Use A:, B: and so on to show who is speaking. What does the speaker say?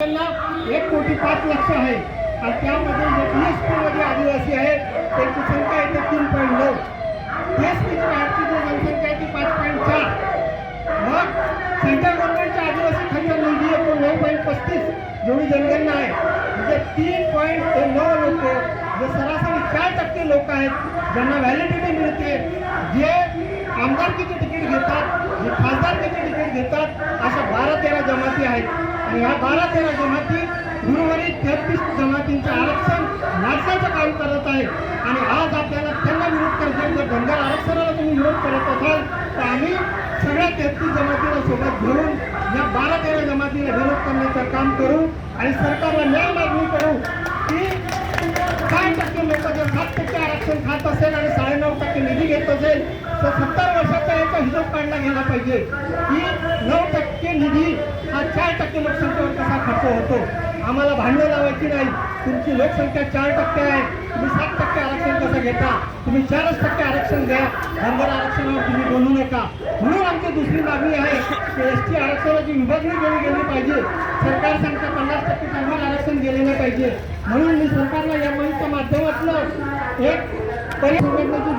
A: त्यांना एक कोटी पाच लक्ष आहे. आणि त्यामध्ये एसमध्ये आदिवासी आहे त्यांची संख्या येते तीन पॉईंट नऊ. एस पीची बाहेरची जनसंख्या आहे ती पाच पॉईंट चार. मग सेंट्रल गव्हर्नमेंटच्या आदिवासी खंड निधी येतो नऊ पॉईंट पस्तीस जेवढी जनगणना आहे. म्हणजे तीन पॉईंट नऊ लोक जे सरासरी चार टक्के लोक आहेत ज्यांना व्हॅलिडिटी मिळते जे आमदारकीचे तिकीट घेतात जे खासदारकीचे तिकीट घेतात अशा बारा तेरा जमाती आहेत. आणि बारा तेरा जमाती उर्वरित तेहतीस जमातींचे आरक्षण नाटकाचं काम करत आहे. आणि आज आपल्याला त्यांना विरोध करतो जर धनगर आरक्षणाला तुम्ही विरोध करत असाल तर आम्ही सगळ्या तेहतीस जमातीला सोबत घेऊन या बारा तेरा जमातीला विरोध करण्याचं काम करू आणि सरकारला न्याय मागणी करू की काय टक्के लोक जर सात टक्के आरक्षण खात असेल आणि साडेनऊ टक्के निधी घेत असेल तर सत्तर वर्षाचा याचा हिशोब काढला गेला पाहिजे की नऊ टक्के निधी चार टक्के लोकसंख्येवर कसा खर्च होतो? आम्हाला भांडणं लावायची नाही. तुमची लोकसंख्या चार टक्के आहे. तुम्ही सात टक्के आरक्षण कसं घेता? तुम्ही चारच टक्के आरक्षण द्या. धनगर आरक्षणावर तुम्ही बोलू नका. म्हणून आमची दुसरी मागणी आहे की एस टी आरक्षणाची विभागणी केली गेली पाहिजे. सरकार सांगता पन्नास टक्के धनगर आरक्षण गेलेलं पाहिजे. म्हणून मी सरकारला या मंचच्या माध्यमातून एक परिसंघटनेची